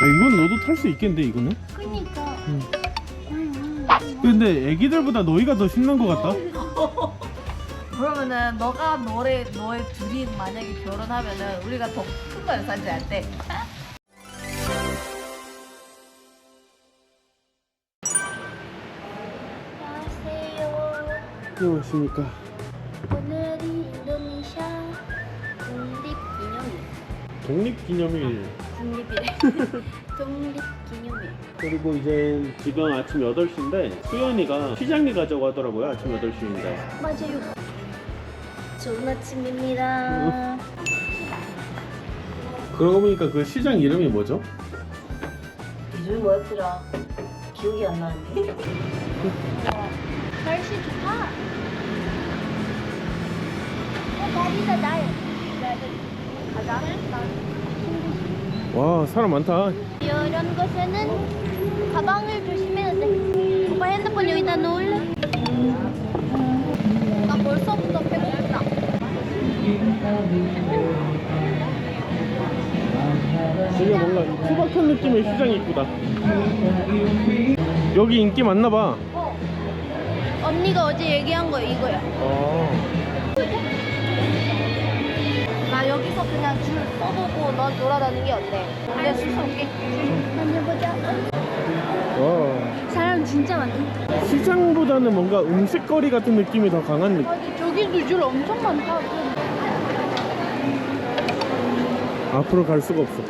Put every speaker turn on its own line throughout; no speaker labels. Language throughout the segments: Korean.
아, 이건 너도 탈 수 있겠는데 이거는?
그니까.
응.
음.
근데 애기들보다 너희가 더 신난 것 같다.
그러면은 너가 너의 너의 둘이 만약에 결혼하면은 우리가 더 큰 걸 산지할 때.
안녕하세요.
안녕하십니까.
오늘이 인도네시아 독립 기념일.
독립기념일.
독립이래. 독립기념일.
그리고 이제 지금 아침 8시인데 수연이가 시장에 가자고 하더라고요. 아침 8시인데.
맞아요. 좋은 아침입니다.
그러고 보니까 그 시장 이름이 뭐죠?
이름이 뭐였더라? 기억이 안 나는데.
날씨 좋다. 어, 날이다 날. 가자.
와 사람 많다.
이런 곳에는 가방을 조심해야 돼. 오빠 핸드폰 여기다 놓을래? 나 벌써부터 배고프다.
되게 뭔가 투박한 느낌의 시장이 이쁘다. 여기 인기 많나 봐.
어. 언니가 어제 얘기한 거 이거야.
아.
그냥 줄 써보고 너 돌아다니는 게 어때? 내가 줄 서게.
다녀보자.
와.
사람 진짜 많네.
시장보다는 뭔가 음식거리 같은 느낌이 더 강한 느낌.
아니 저기도 줄 엄청 많다.
앞으로 갈 수가 없어.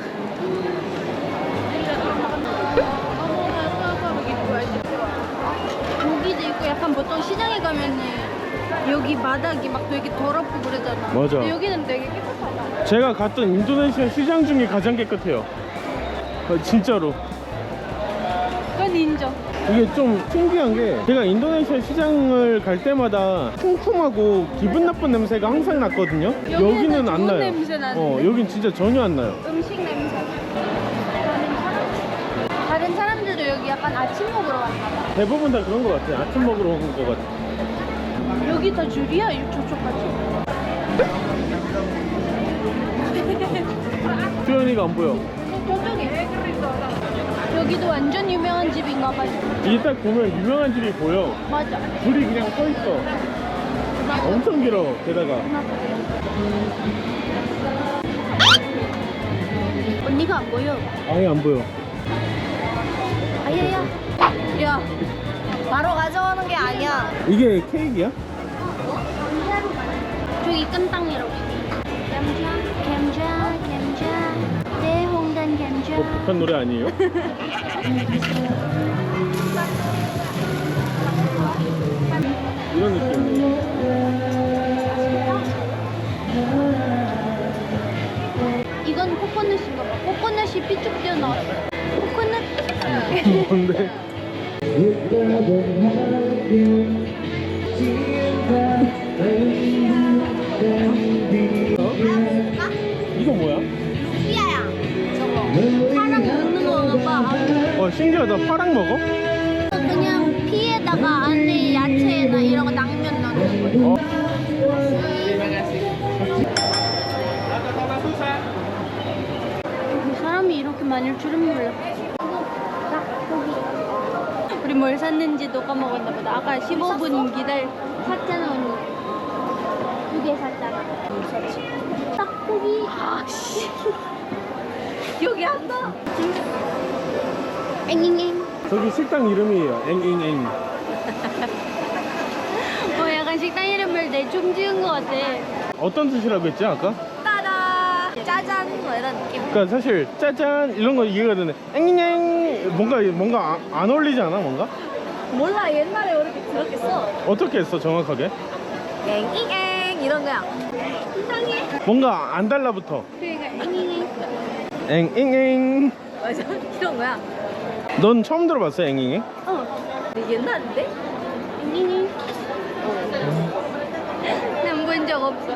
여기도 있고 약간 보통 시장에 가면은 여기 바닥이 막 되게 더럽고 그러잖아.
맞아.
근데 여기는 되게 깨끗하다.
제가 갔던 인도네시아 시장 중에 가장 깨끗해요. 아, 진짜로.
그건 인정.
이게 좀 신기한 게 제가 인도네시아 시장을 갈 때마다 쿰쿰하고 기분 나쁜 냄새가 항상 났거든요.
여기는
여기는 안
좋은
나요.
냄새 나는데?
어, 여긴 진짜 전혀 안 나요.
음식 냄새. 다른 사람? 다른 사람들도 여기 약간 아침 먹으러 왔나 봐.
대부분 다 그런 것 같아요. 아침 먹으러 오는 것 같아요.
여기 다 줄이야? 이- 저쪽까지?
수연이가 안 보여.
저쪽에. 여기도 완전 유명한 집인가 봐.
이게 딱 보면 유명한 집이 보여.
맞아.
줄이 그냥 서 있어. 엄청 길어. 게다가.
언니가 안 보여.
아예 안 보여.
아야야.
야, 바로 가져오는 게 아니야.
이게 케이크야?
저기 끈땅이라고. 감자, 감자, 감자. 네, 홍단 감자.
뭐 북한 노래 아니에요? 이런 느낌이에요.
이건 코코넛인가 봐. 코코넛이 삐쭉 튀어나왔어. 코코넛.
뭔데? 신기하다. 파랑 먹어?
그냥 피에다가 안에 야채나 이런 거 당면 넣는 거.
어.
사람이 이렇게 많을 줄은 몰라. 우리 뭘 샀는지도 까먹었나 보다. 아까 15분 기다려 샀잖아 언니. 두 개 샀잖아. 떡볶이. 아씨.
안 나.
앵앵앵.
저기 식당 이름이에요. 앵앵앵.
어 약간 식당 이름을 대충 지은 것 같아.
어떤 뜻이라고 했지 아까?
따라 짜잔 뭐 이런 느낌.
그러니까 사실 짜잔 이런 거 이해가 되네. 앵앵앵 뭔가 뭔가 안, 안 어울리지 않아 뭔가?
몰라 옛날에 이렇게 들었겠어.
어떻게 했어 정확하게?
앵잉앵 이런 거야.
이상해.
뭔가 안 달라붙어.
그러니까 앵앵앵.
앵앵앵.
맞아 이런 거야.
넌 처음 들어봤어 앵앵앵?
어.
옛날인데?
앵앵앵. 난본 적 없어.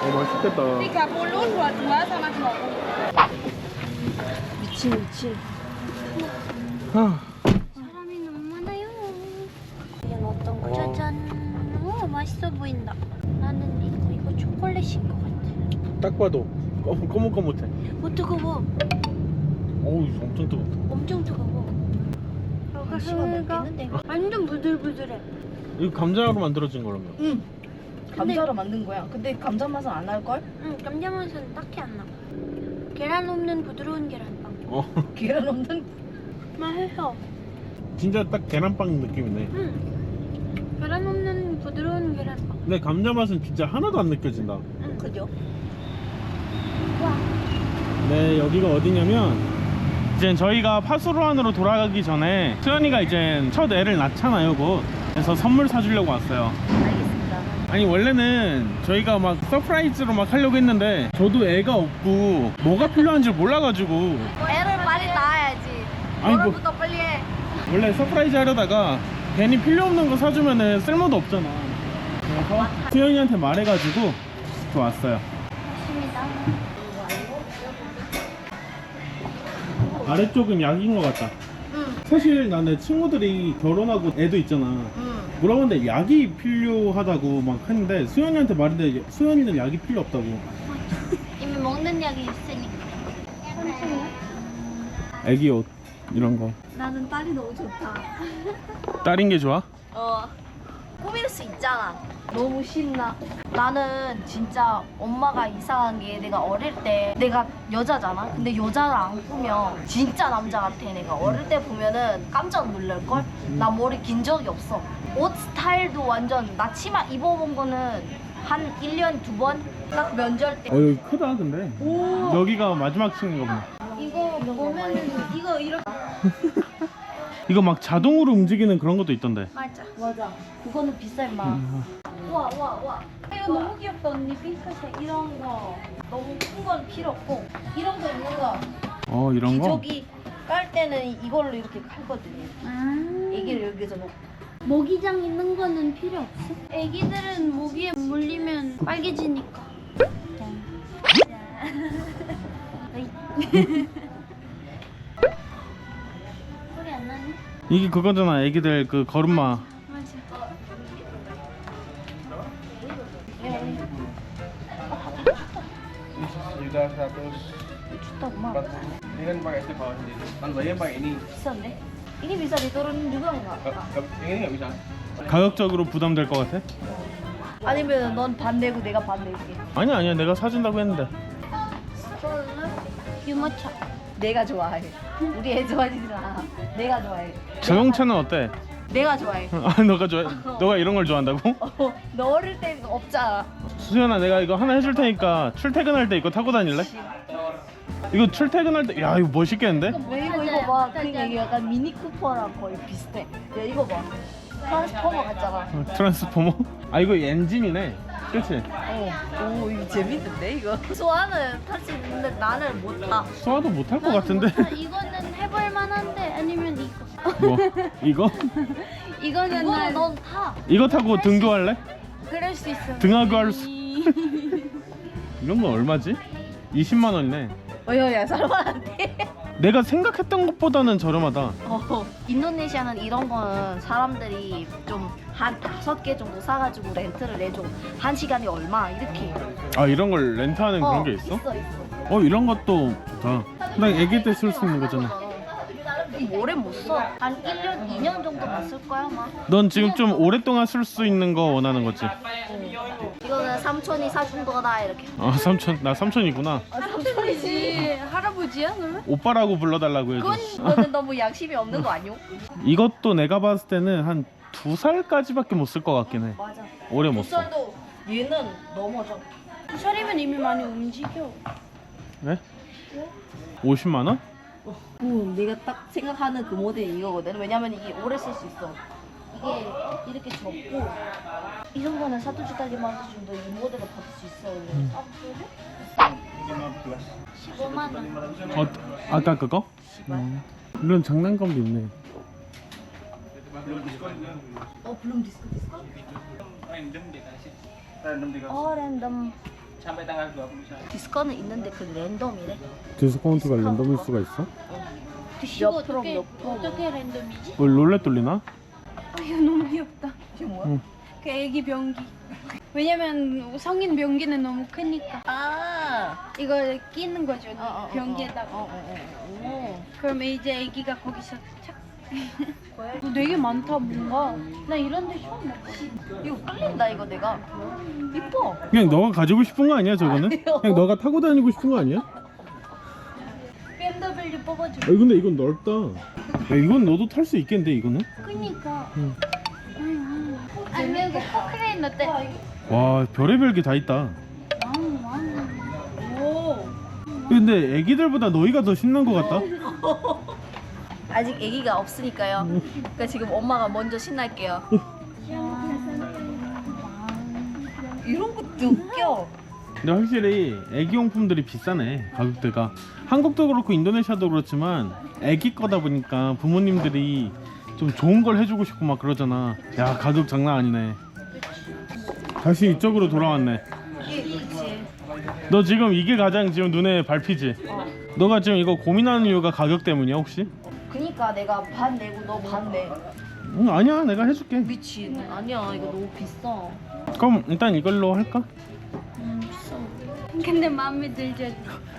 어 맛있겠다.
미친 미친.
아,
사람이 너무 많아요. 이건 어떤 거? 짜잔. 오 맛있어 보인다. 나는 이거 이거 초콜릿인 것 같아.
딱 봐도 검- 거뭇거뭇해
오 뜨거워.
어우 엄청 뜨겁다
엄청 뜨거워.
시간 넘겠는데?
완전 부들부들해.
이거 감자로 만들어진 거라며
응. 감자로 만든 거야. 근데 감자 맛은 안 날 걸?
응, 감자 맛은 딱히 안 나. 계란 없는 부드러운 계란빵.
어
계란 없는
맛있어.
진짜 딱 계란빵 느낌이네
응. 계란 없는 부드러운 계란빵.
근데 감자 맛은 진짜 하나도 안 느껴진다
응.
그죠?
와.
네 여기가 어디냐면 이제 저희가 파수로안으로 돌아가기 전에 수연이가 이제 첫 애를 낳잖아요 곧 그래서 선물 사주려고 왔어요
알겠습니다.
아니 원래는 저희가 막 서프라이즈로 막 하려고 했는데 저도 애가 없고 뭐가 필요한지 몰라가지고
애를 빨리 낳아야지.
아니, 뭐-
오늘부터 빨리 해.
원래 서프라이즈 하려다가 괜히 필요 없는 거 사주면은 쓸모도 없잖아 그래서 수연이한테 말해가지고 또 왔어요
맞습니다.
아래쪽은 약인 것 같다
응.
사실 나내 친구들이 결혼하고 애도 있잖아
응.
물어봤는데 약이 필요하다고 막 했는데 수연이한테 말했는데 수연이는 약이 필요 없다고
이미 먹는 약이 있으니까.
애기 옷 이런 거
나는 딸이 너무 좋다.
딸인 게 좋아?
어. 꾸밀 수 있잖아. 너무 신나. 나는 진짜 엄마가 이상한 게 내가 어릴 때 내가 여자잖아. 근데 여자를 안 꾸며 진짜 남자 같아. 내가 어릴 때 보면은 깜짝 놀랄 걸? 나 머리 긴 적이 없어. 옷 스타일도 완전 나 치마 입어본 거는 한 1년 두 번? 딱 면절 때.
어 여기 크다 근데
오.
여기가 마지막 층인가 보네
이거 보면은 이거 이렇게
이거 막 자동으로 움직이는 그런 것도 있던데
맞아.
맞아. 그거는 비쌀 마.
음.
와, 와, 와.
이거 너무 귀엽다 언니 핑크색 이런 거.
너무 큰 건 필요 없고 이런 거 있는 거
어 이런 거?
기저귀 깔 때는 이걸로 이렇게 깔거든요.
아.
애기를 여기서 놓고
모기장 있는 거는 필요 없어? 애기들은 모기에 물리면 빨개지니까.
이게 그거잖아 애기들 그 걸음마
맞아.
Juta 100
좋다 엄마.
Ini kan pakai stick bawah sendiri. Kan bayarnya pakai ini.
비싼데? ini bisa diturun juga nggak?
Nggak- nggak- Yang ini nggak bisa.
가격적으로 부담될 것 같아?
아니면 넌반 내고 내가 반 낼게.
아니야 아니야 내가 사준다고 했는데.
내가 좋아해. 우리 애 좋아하지는 않아. 내가 좋아해.
자동차는 어때?
내가 좋아해.
아 너가 좋아 너가 이런 걸 좋아한다고?
어, 너 어릴 때 없잖아.
수연아 내가 이거 하나 해줄 테니까 출퇴근할 때 이거 타고 다닐래? 이거 출퇴근할 때 야 이거 멋있겠는데?
왜 이거 이거 봐. 이게 약간 미니 쿠퍼랑 거의 비슷해. 야 이거 봐. 트랜스포머 같잖아.
어, 트랜스포머? 아 이거 엔진이네 그치?
어. 오 이거 재밌는데 이거. 소아는 탈 수 있는데 나는 못 타.
수아도 못할 것 같은데?
아, 이거는 해볼 만한데 아니면 이거.
뭐 이거?
이거는
이거는
난
넌 타.
이거 타고 등교할래?
그럴 수 있어.
등하교 할 수- 이런 건 얼마지? 20만 원이네
어여야 살만한데.
내가 생각했던 것보다는 저렴하다
어, 인도네시아는 이런 거는 사람들이 좀 한 다섯 개 정도 사가지고 렌트를 내줘. 한 시간에 얼마 이렇게.
아 이런 걸 렌트하는
어,
그런 게 있어?
있어 있어.
어 이런 것도 좋다 나 애기 때 쓸 수 있는 거잖아
이 오래 못 써. 한 1년, 2년 정도만 쓸 거야 아마.
넌 지금 좀 오랫동안 쓸 수 있는 거 원하는 거지?
이거는 삼촌이 사준 거다 이렇게.
아 삼촌 나 삼촌이구나
아, 삼촌이지.
할아버지야 그러면?
오빠라고 불러달라고 해줘
그건 너는 너무 양심이 없는 거 아니오?
이것도 내가 봤을 때는 한 두 살까지밖에 못 쓸 것 같긴 해
맞아.
오래 못 써.
쌀도 얘는 넘어져.
두 살이면 이미 많이 움직여.
네? 50만 원?
오, 내가 딱 생각하는 그 모델이 이거거든. 왜냐면 이게 오래 쓸 수 있어. 이게 이렇게 접고 이 정도는 사두주까지만 해준다. 이 모델을 받을 수 있어. 아, 그래?
15만 원.
어, 아까 그거? 음. 이런 장난감도 있네
어, 블룸 디스코 디스코?
Random dikasih. Random dikasih.
어, 랜덤.
Sampai tanggal 21.
디스코는 있는데 그 랜덤이래.
디스카운트가 랜덤일 수가 있어?
이거
몇 프로,
어떻게
몇 프로.
어떻게 랜덤이지?
뭐 롤렛 돌리나?
아, 이거 너무 귀엽다.
이게 뭐야?
응.
그 애기 변기. 왜냐면 성인 변기는 너무 크니까
아.
이거 끼는 거죠
어, 어, 어,
변기에다가
어, 어, 어, 어.
그러면 이제 애기가 거기서 착 어, 되게 많다 뭔가 나 이런 데 처음 봤어
이거 끌린다 이거 내가. 이뻐.
그냥 너가 가지고 싶은 거 아니야 저거는?
아니요.
그냥 너가 타고 다니고 싶은 거 아니야?
BMW 뽑아줘
아 근데 이건 넓다 야, 이건 너도 탈 수 있겠는데 이거는?
그니까
응.
아니 이거 포크레인 어때?
와 별의별 게 다 있다. 근데 애기들보다 너희가 더 신난 것 같다
아직 아기가 없으니까요. 그러니까 지금 엄마가 먼저 신날게요. 이런 것도 웃겨.
근데 확실히 애기 용품들이 비싸네 가격대가 한국도 그렇고 인도네시아도 그렇지만 애기 거다 보니까 부모님들이 좀 좋은 걸 해주고 싶고 막 그러잖아 야 가격 장난 아니네 다시 이쪽으로 돌아왔네. 너 지금 이게 가장 지금 눈에 밟히지? 너가 지금 이거 고민하는 이유가 가격 때문이야 혹시?
그니까 내가 반 내고 너 반 내.
응 아니야 내가 해줄게
미친. 아니야 이거 너무 비싸.
그럼 일단 이걸로 할까?
근데 마음에 들죠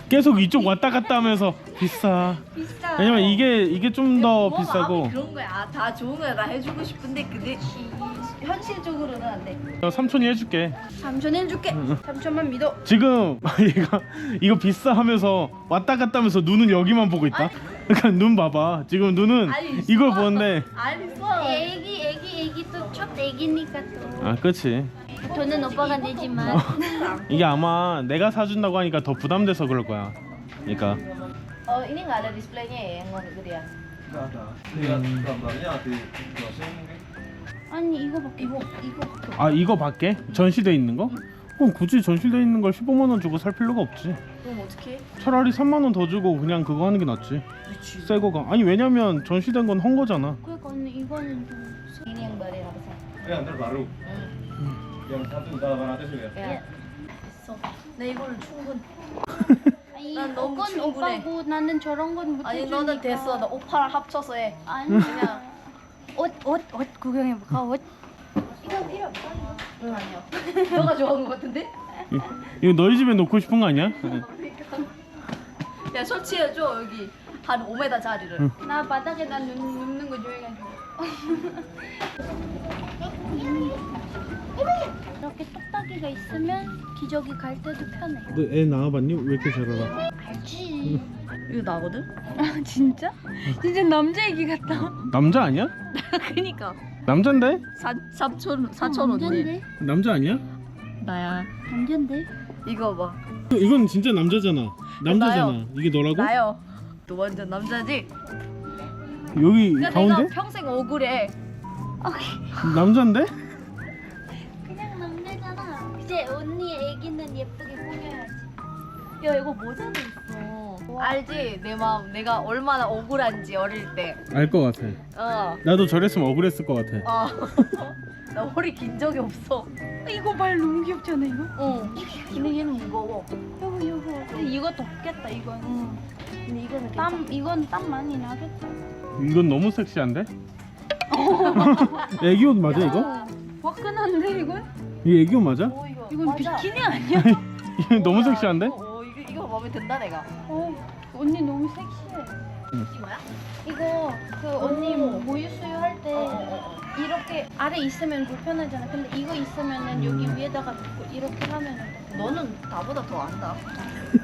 계속 이쪽 왔다 갔다 하면서 비싸
비싸
왜냐면 이게 이게 좀
더뭐
비싸고
마음이 그런 거야. 아, 다 좋은 거야. 나 해주고 싶은데 근데 현실적으로는 안 돼.
어, 삼촌이 해줄게.
삼촌 해줄게. 삼촌만 믿어.
지금 얘가 이거 비싸 하면서 왔다 갔다 하면서 눈은 여기만 보고 있다? 그러니까 눈 봐봐. 지금 눈은
아니,
이걸. 보는데.
알겠어.
애기 애기 애기 또첫 애기니까 또.
아 그치.
돈은 오빠가 내지만.
이게 아마 내가 사준다고 하니까 더 부담돼서 그럴 거야. 그러니까.
Oh ini nggak ada displaynya ya yang warna gede ya?
Nggak ada. Lihat gambarnya di browsing mungkin.
아니 이거밖에
이거 이거
아 이거 밖에 전시돼 있는 거? 그럼 굳이 전시돼 있는 걸 15만 원 주고 살 필요가 없지
그럼 어떻게?
차라리 3만 원 더 주고 그냥 그거 하는 게 낫지
미치.
새 거가 아니 왜냐면 전시된 건 헌 거잖아
그러니까 언니 이거는 좀
baru yang besar.
Eh, antar baru. Yang satu udah 800 ya.
Ya. 됐어. 내 이거는 충분.
아니
난 너무
이건
충분해.
오빠고 나는 저런 건 못
아니
해주니까
너는 됐어. 너 오빠랑 합쳐서 해.
아니
그냥
옷옷옷 구경해볼까 옷
이거 필요 없어. 응 아니야. 너가 좋아하는 거 같은데?
이거 너희 집에 놓고 싶은 거 아니야?
야 설치해줘 여기 한 5m 자리를.
나 바닥에다 눕, 눕는 거 좋아해가지고 이렇게 똑딱이가 있으면 기저귀 갈 때도 편해
너 애 낳아봤니? 왜 이렇게 잘 알아?
알지
이거 나거든?
아 진짜? 진짜 남자 얘기 같다
남자 아니야?
그니까
남잔데?
사 사촌 사촌 언니.
남자 아니야?
나야.
남잔데?
이거 봐.
이건 진짜 남자잖아 남자잖아
나요.
이게 너라고?
나요. 너 완전 남자지?
여기
그러니까
가운데?
내가 평생 억울해.
남잔데?
그냥 남자잖아 이제 언니 애기는 예쁘게 꾸며야지
야 이거 모자도 있어. 알지? 내 마음. 내가 얼마나 억울한지 어릴 때.
알 것 같아
어.
나도 저랬으면 억울했을 것 같아
어. 나 허리 긴 적이 없어.
이거 발 너무 귀엽잖아 이거
어. 근데 얘는 무거워.
여보 여보 근데 이거 덥겠다 이건
응. 근데 이거는 괜찮아.
땀 이건 땀 많이 나겠다
이건 너무 섹시한데? 애기 옷 맞아 이거?
어, 화끈한데 이건?
이게 애기 옷 맞아?
어, 이거.
이건
맞아.
비키니 아니야?
이거 너무 섹시한데?
어, 이 거 이거 마음에 든다 내가.
어, 언니 너무 섹시해.
이거야?
이거 그 언니
오.
모유 수유 할때
어, 어, 어.
이렇게 아래 있으면 불편하잖아. 근데 이거 있으면은 여기 위에다가 놓고 이렇게 하면은 돼.
너는 나보다 더 안다.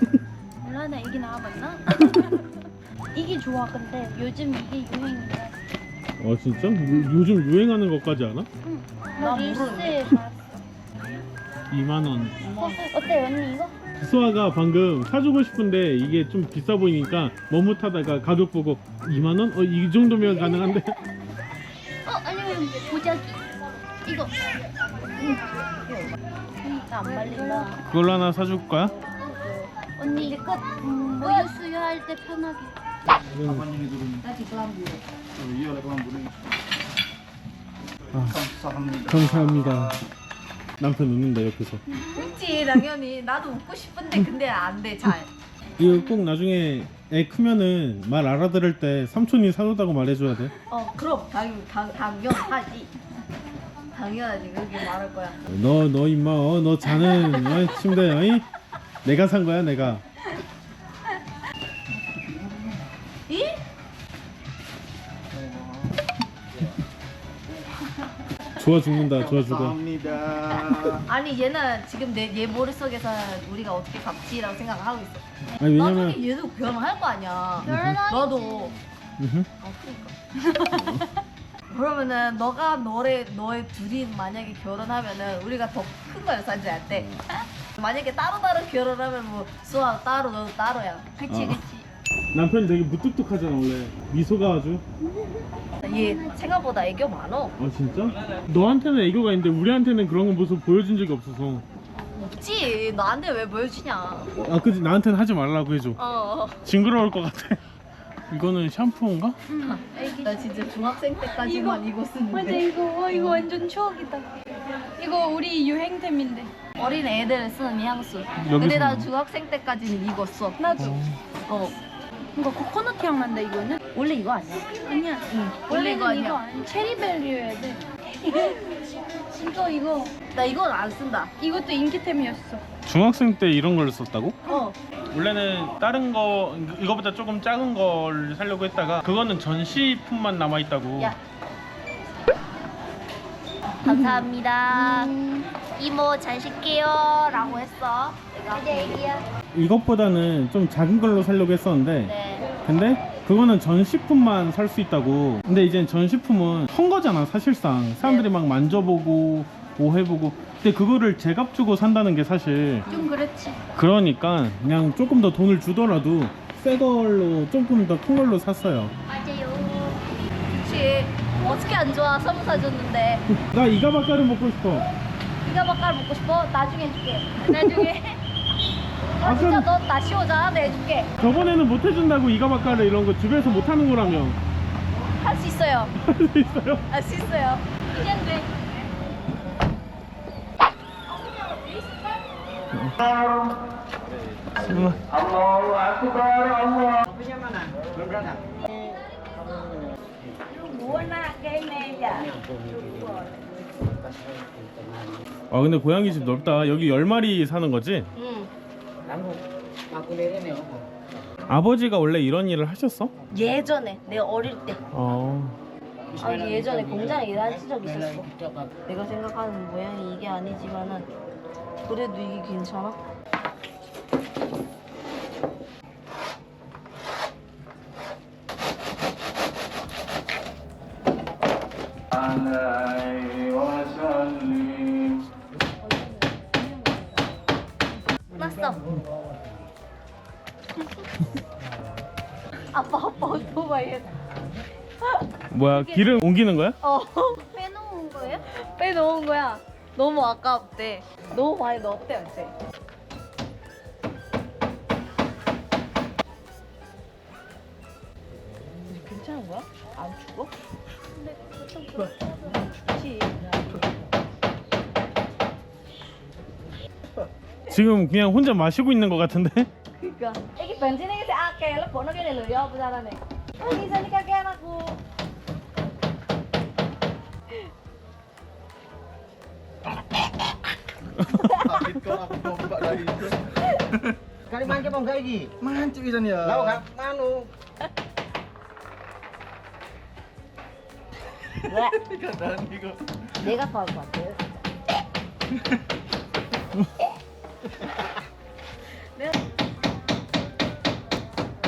몰라 나 이게 나와봤나? 이게 좋아 근데 요즘 이게 유행이야.
어 진짜? 요, 요즘 유행하는 것까지 아나?
응. 나나 릴스에 봤어.
2만 원
어, 어때 언니 이거?
수아가 방금 사주고 싶은데 이게 좀 비싸 보이니까 머뭇하다가 가격 보고 2만원? 어 이 정도면 가능한데?
어 아니면 보자기. 이거.
나안 말린다.
그걸로 하나 사줄 거야?
언니 끝. 음, 모유 수유할 때 편하게.
Kapan ini turun?
나 지금 한
Oh iya, oleh kelambunan.
아,
Sahamnya.
감사합니다 남편 웃는다 옆에서
웃지 당연히 나도 웃고 싶은데 근데 안돼 잘.
이거 꼭 나중에 애 크면은 말 알아들을 때 삼촌이 사줬다고 말해줘야 돼
어 그럼 당, 당 당연하지. 당연하지 그렇게 말할 거야.
너 너 임마 어, 너 자는 어, 침대 어이? 내가 산 거야 내가 좋아 죽는다 좋아 죽어
아니 얘는 지금 내 얘 머릿속에서는 우리가 어떻게 갚지라고 생각을 하고 있어.
아니 왜냐면
나중에 얘도 결혼할 거 아니야.
결혼하겠지.
너도.
음흠.
어, 그러니까. 그러면은 너가 너의 너의 둘이 만약에 결혼하면은 우리가 더큰걸 산지할 때 만약에 따로 따로 결혼하면 뭐 수아 따로 너도 따로야.
그치
어.
그치
남편이 되게 무뚝뚝하잖아 원래 미소가 아주
얘 생각보다 애교 많어.
아 진짜? 너한테는 애교가 있는데 우리한테는 그런 거 모습 보여준 적이 없어서
없지. 너한테 왜 보여주냐?
아 그지 나한테는 하지 말라고 해줘
어.
징그러울 것 같아 이거는 샴푸인가?
나 진짜 중학생 때까지만 이거,
맞아
쓰는데
이거 와 이거 완전 추억이다 이거 우리 유행템인데
어린 애들 쓰는 향수.
여기서
근데 나
뭐?
중학생 때까지는 이거 써.
나도
어.
이거 코코넛 향 난다 이거는
원래 이거 아니야?
아니야
응. 원래 이거
이거
아니야.
아니 체리벨리여야 돼 이거 이거
나 이건 안 쓴다.
이것도 인기템이었어
중학생 때 이런 걸 썼다고?
어.
원래는 다른 거 이거보다 조금 작은 걸 사려고 했다가 그거는 전시품만 남아 있다고.
야. 감사합니다. 이모 잘 쉴게요. 라고 했어. 내가. 이제.
이것보다는 좀 작은 걸로 사려고 했었는데
네.
근데 그거는 전시품만 살 수 있다고. 근데 이제 전시품은 헌 거잖아 사실상. 사람들이 막 만져보고 뭐 해보고. 근데 그거를 제값 주고 산다는 게 사실
좀 그렇지
그러니까 그냥 조금 더 돈을 주더라도 새 걸로 조금 더 큰 걸로 샀어요.
맞아요. 그치. 어떻게 안 좋아. 선물 사줬는데.
나 이가바까를 먹고 싶어.
이가 바깔 먹고 싶어? 나중에 해줄게. 나중에. 아,
아,
진짜
그럼-
너 다시 오자. 내가 해줄게.
저번에는 못 해준다고 이가바까를 이런 거 집에서 못 하는 거라며.
할 수 있어요.
할 수 있어요?
할 수 있어요. 이젠 돼.
아 근데 고양이 집 넓다. 여기 열 마리 사는 거지?
응.
아버지가 원래 이런 일을 하셨어?
예전에 내가 어릴 때.
어.
아 예전에 공장에 일한 적 있었어. 내가 생각하는 모양이 이게 아니지만은 그래도 이게 괜찮아?
뭐야 기름 옮기는 거야?
어.
빼놓은 거예요?
빼놓은 거야. 너무 아깝대. 너무 많이 넣었대 어째. 괜찮은 거야? 안 죽어? 죽지.
지금 그냥 혼자 마시고 있는 것 같은데?
그니까. 애기 bensinnya si akeh, lah bono kene lho ya pesarane. Oh, bisa nih kakek anakku.
Kali mancing mau lagi? Mancing bisa ya. Lalu kan manu.
내가 더할 것 같아.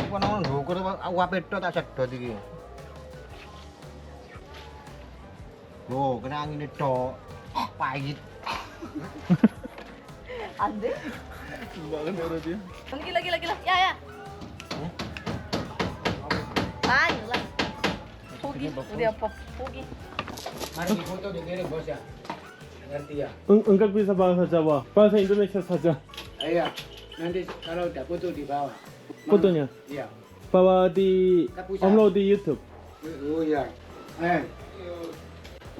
Kau nak nunggu kau aku apa itu Loh, kena angin itu pahit.
안 돼?
Bangun ya dia.
lagi lagi lagi lah. Ya ya. 아니 라. 포기. 우리 아빠 포기.
Mari foto di kiri bos ya. Nanti ya.
응, 응각 비사 bahasa Jawa. bahasa Indonesia saja.
Iya, nanti kalau udah foto di bawah.
fotonya.
Iya.
bawa di upload di YouTube.
Oh iya. Eh,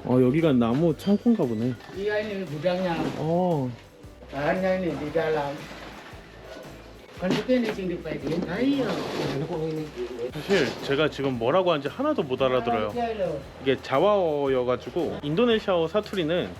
어 여기가 나무 창고인가 보네.
ini gudangnya.
어.
Ko ini?
사실 제가 지금 뭐라고 하는지 하나도 못 알아들어요. 이게 자와어여가지고 인도네시아어 사투리는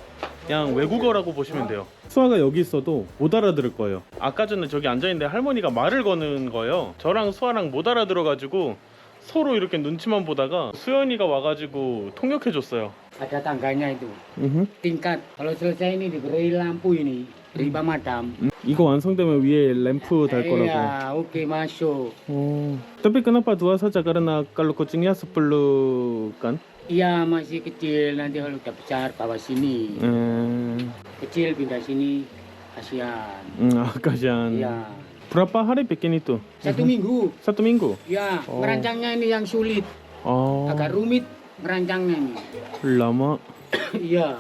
그냥 외국어라고 보시면 돼요. 수아가 여기 있어도 못 알아들을 거예요. 아까 전에 저기 앉아 있는데 할머니가 말을 거는 거예요. 저랑 수아랑 못 알아들어가지고 서로 이렇게 눈치만 보다가 수연이가 와가지고 통역해줬어요.
Ada tangganya itu.
음흠.
Tingkat. Kalau selesai ini diberi lampu ini. Riba madam.
이거 완성되면 위에 램프 달 거라고.
Iya, oke masuk.
Oh. Tapi kenapa dua saja? Karena kalau kucingnya 10 kan?
Iya masih kecil nanti kalau udah besar bawa sini.
음,
Kecil pindah sini. Kasihan.
음, 아까전.
Iya.
Berapa hari bikin itu?
Satu minggu.
Satu minggu?
Ya,
Oh.
merancangnya ini yang sulit.
Oh,
Agak rumit merancangnya ini.
lama.
Iya.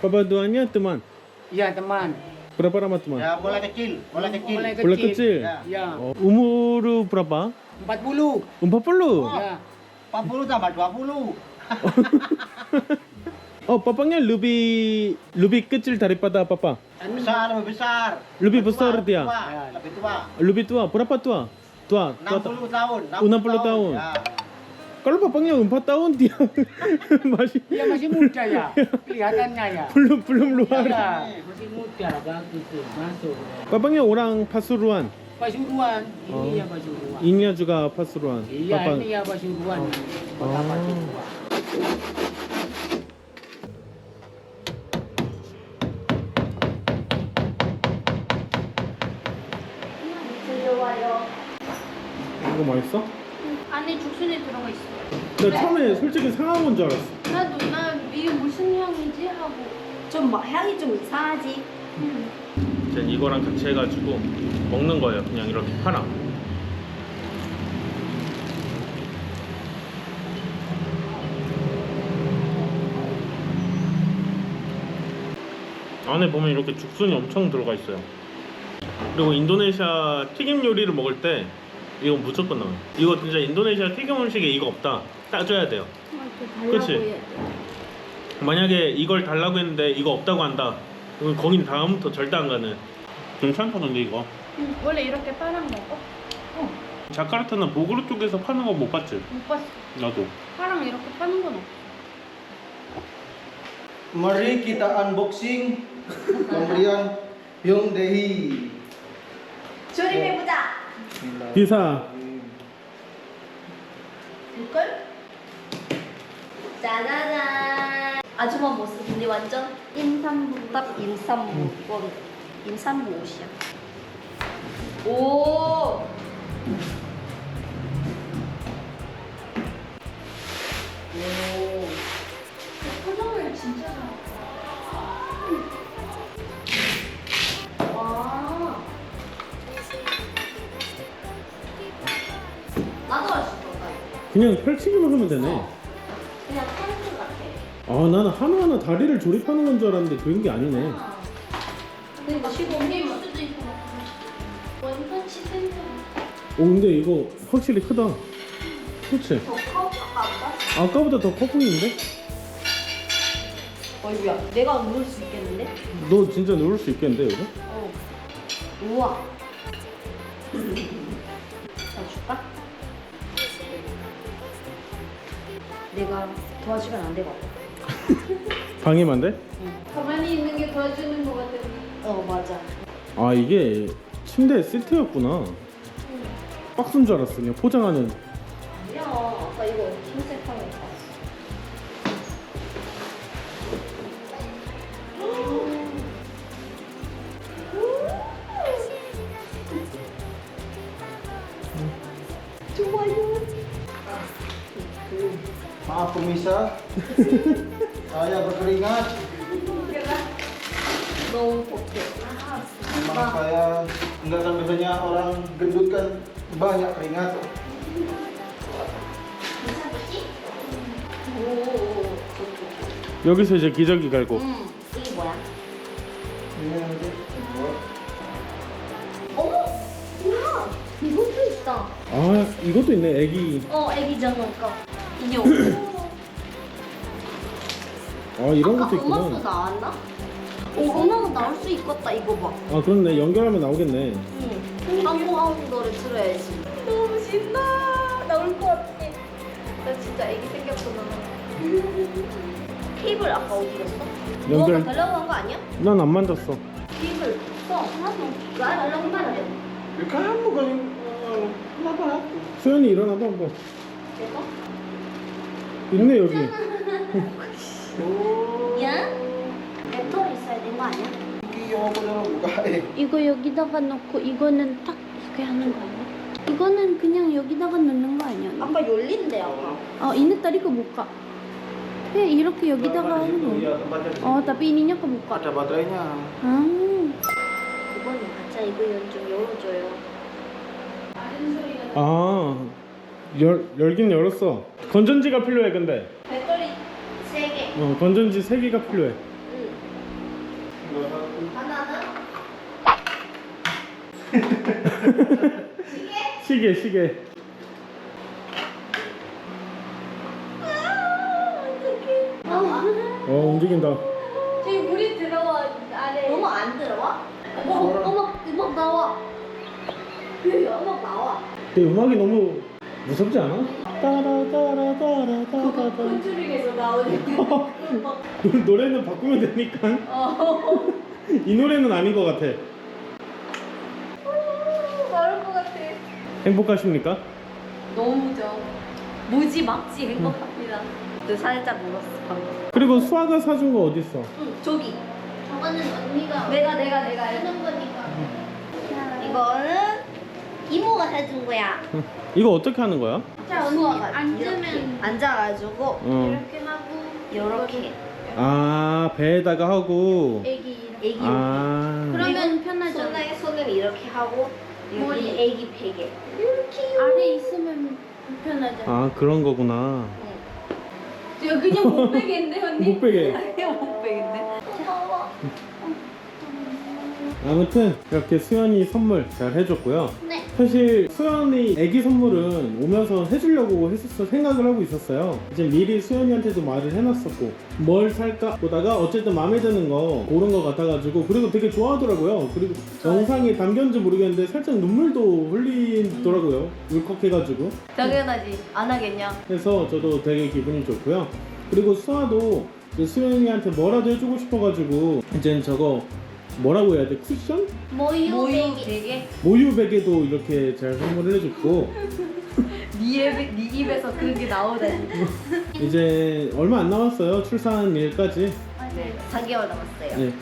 Perpaduannya teman.
Iya teman.
Berapa lama teman?
Ya, bola kecil, bola kecil.
Bola
kecil.
kecil.
Iya.
Oh, umur berapa?
40.
40.
Ya.
40 tambah 20.
Oh, papanya lebih lebih kecil daripada papa.
Besar, lebih besar.
Lebih besar
tua,
dia.
Tua, lebih tua.
Lebih tua. Berapa tua? Tua. tua
60 tahun.
60 tahun.
Ya.
Kalau papanya 4 tahun dia masih
Iya masih muda ya. Kelihatannya ya.
belum belum luar.
Iya, masih muda bagus tuh. Masuk.
Papanya orang Pasuruan.
Pasuruan.
Oh.
Ini ya Pasuruan.
Ini juga Pasuruan.
Iya,
Papa-
ini ya Pasuruan. Kota
Oh.
Pasuruan.
들려와요.
이거 맛있어?
안에 죽순이 들어가 있어.
나 처음에 솔직히 상한 건줄 알았어.
나도 나 이게 무슨 향이지 하고.
좀막 향이 좀 이상하지.
이제 이거랑 같이 해가지고 먹는 거예요. 그냥 이렇게 파랑. 안에 보면 이렇게 죽순이 엄청 들어가 있어요. 그리고 인도네시아 튀김 요리를 먹을 때 이거 무조건 나와요. 이거 진짜 인도네시아 튀김 음식에 이거 없다. 따줘야 돼요. 그치? 만약에 이걸 달라고 했는데 이거 없다고 한다. 그럼 거긴 다음부터 절대 안 가는. 괜찮다 근데 이거.
응, 원래 이렇게 파랑 먹어?
자카르타나 보그르 쪽에서 파는 거 못 봤지?
못 봤어.
나도.
파랑 이렇게 파는 건 없어.
Mari kita unboxing pemberian Hyundai.
조림해보자.
비사.
볼걸? 짜자잔. 아줌마 모습 근데 완전 임산부 딱 임산부 건 임산부 옷이야. 오. 오.
그냥 펼치기만 하면 되네.
그냥 팬츠 같아.
아 나는 하나하나 다리를 조립하는 건 줄 알았는데 그런 게 아니네.
그리고 시공
옮길 수도 있고. 완전 치센터.
오 근데 이거 확실히 크다. 그렇지?
더 커? 아까보다?
아까보다 더 커 보이는데?
어이구야 내가 누울 수 있겠는데?
너 진짜 누울 수 있겠는데 여기?
어 우와 내가 도와주면 안 되거든
방해만 돼?
가만히 있는 게 도와주는 것 같아.
어 맞아
아 이게 침대 세트였구나. 박스인 줄 알았어. 그냥 포장하는.
Pemirsa. Saya berkeringat. Memang saya enggak kan biasanya orang gendut kan banyak keringat.
여기서 이제 기저귀 갈고.
음 이게 뭐야? 어머 우와 있잖아.
아 이것도 있네 애기
어, 애기 장난감. 인형.
아 이런 것도
음악도
있구나
나왔나? 어, 음악은 나올 수 있겠다. 이거 봐.
아 그렇네 연결하면 나오겠네
응. 한국 노래 들어야지. 너무 신나. 나울것 같아. 나 진짜 애기 생겼구나. 케이블 아까 어디 갔어?
연결-
너가 달라고 한 거 아니야?
난 안 만졌어
케이블 써. 하나도. 나 달라고 말해.
Ya kamu kan yang eh, kenapa aku?
수연이 일어나봐 한번
내가?
있네 여기
야? 있어야 되는 거 아니야?
이거 여기다가 넣고 이거는 딱 이렇게 하는 거 아니야? 이거는 그냥 여기다가 넣는 거 아니야?
아까 열린대 아까.
Oh ini tadi kebuka. Eh 이렇게 여기다가 하는 거.
Iya, tempatnya.
Oh tapi ininya kebuka.
Ada baterainya.
아.
이번에 가짜 이거 좀 열어줘요.
아 열, 열긴 열었어 건전지가 필요해 근데
배터리 3개.
어 건전지 3개가 필요해
응. 하나는
시계 시계 어 움직인다
저기 물이 들어와 아래. 음악 안 들어와? 어, 음악 음악 나와. 여기 음악 나와.
근데 음악이 너무 무섭지 않아? 따라따라따라따라따라
컨트롤에서 나오는 음악.
노래는 바꾸면 되니까
어.
이 노래는 아닌 것 같아
그럴 것 같아.
행복하십니까?
너무죠. 무지 막지 행복합니다. 너 살짝 울었어 방금.
그리고 수아가 사준 거 어딨어?
응 저기.
저거는 언니가
내가 내가 내가
하는 거니까.
이거는 이모가 사준 거야.
이거 어떻게 하는 거야?
자 언니 앉으면
이렇게 앉아가지고
어.
이렇게 하고
이렇게
아 배에다가 하고
애기 이렇게.
애기
아
그러면 편하죠.
손에 손을 이렇게 하고 여기
머리.
애기 베개.
아래 있으면 불편하잖아.
아 그런 거구나
저 그냥 못 빼겠네 언니.
못 베게
이거 못 베겠네.
아무튼 이렇게 수연이 선물 잘 해줬고요
네.
사실 수연이 애기 선물은 오면서 해주려고 했었어 생각을 하고 있었어요 이제 미리 수연이한테도 말을 해놨었고 뭘 살까 보다가 어쨌든 마음에 드는 거 고른 거 같아가지고 그리고 되게 좋아하더라고요 그리고 영상에 담겼는지 모르겠는데 살짝 눈물도 흘리더라고요 울컥해가지고
당연하지. 안 하겠냐?
그래서 저도 되게 기분이 좋고요. 그리고 수아도 수연이한테 뭐라도 해주고 싶어가지고 이제 저거 뭐라고 해야 돼? 쿠션?
모유,
모유
베개.
베개.
모유 베개도 이렇게 잘 선물을 해줬고
네, 입에, 네 입에서 그런 게 나오다니.
이제 얼마 안 남았어요 출산일까지.
네, 4개월 남았어요.
네,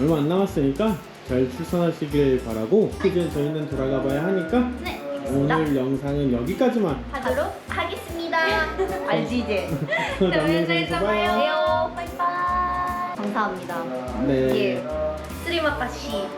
얼마 안 남았으니까 잘 출산하시길 바라고 이제 저희는 돌아가 봐야 하니까
네,
오늘 영상은 여기까지만.
하도록 하겠습니다. 알지 이제.
다음 영상에서 봐요.
안녕. 바이바이. 감사합니다.
네.
예. 쓰리마카시.